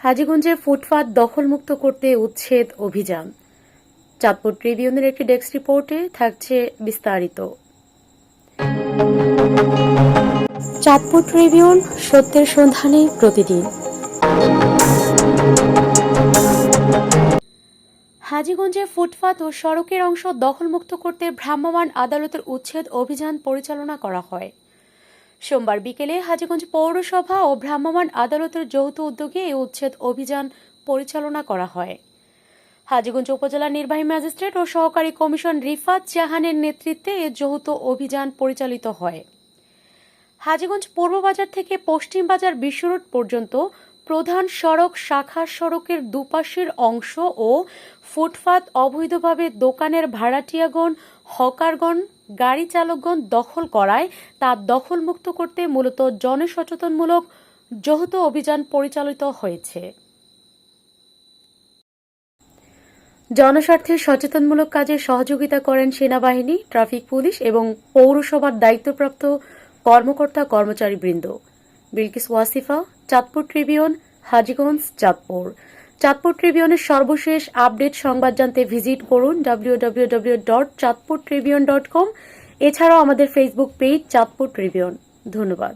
হাজীগঞ্জে ফুটপাত দখলমুক্ত করতে উচ্ছেদ অভিযান। চাঁদপুর ট্রিবিউনের একটি ডেস্ক রিপোর্টে থাকছে বিস্তারিত। চাঁদপুর ট্রিবিউন সত্যের সন্ধানে প্রতিদিন। হাজীগঞ্জে ফুটপাত ও সড়কের অংশ দখলমুক্ত করতে ভ্রাম্যমাণ আদালতের উচ্ছেদ অভিযান পরিচালনা করা হয়। সোমবার বিকেলে হাজীগঞ্জ পৌরসভা ও ভ্রাম্যমাণ আদালতের যৌথ উদ্যোগে এই উচ্ছেদ অভিযান পরিচালনা করা হয়। হাজীগঞ্জ উপজেলা নির্বাহী ম্যাজিস্ট্রেট ও সহকারী কমিশন রিফাত জাহানের নেতৃত্বে এ যৌথ অভিযান পরিচালিত হয়। হাজীগঞ্জ পূর্ব বাজার থেকে পশ্চিম বাজার বিশ্ব রোড পর্যন্ত প্রধান সড়ক শাখা সড়কের দুপাশের অংশ ও ফুটপাত অবৈধভাবে দোকানের ভাড়াটিয়াগণ, হকারগণ গাড়ি চালকগণ দখল করায় তা দখলমুক্ত করতে মূলত জনসচেতনমূলক যৌথ অভিযান পরিচালিত হয়েছে। জনস্বার্থে সচেতনমূলক কাজে সহযোগিতা করেন সেনাবাহিনী, ট্রাফিক পুলিশ এবং পৌরসভার দায়িত্বপ্রাপ্ত কর্মকর্তা কর্মচারী বৃন্দ বিলকিস ওয়াসিফা, চাঁদপুর ট্রিবিউন, হাজীগঞ্জ, চাঁদপুর। চাঁদপুর ট্রিবিউনের সর্বশেষ আপডেট সংবাদ জানতে ভিজিট করুন ডাব্লিউডাব্লিউডাব্লিউ ডট চাঁদপুর ডট কম এছাড়াও আমাদের ফেসবুক পেজ চাঁদপুর ট্রিবিউন ধন্যবাদ।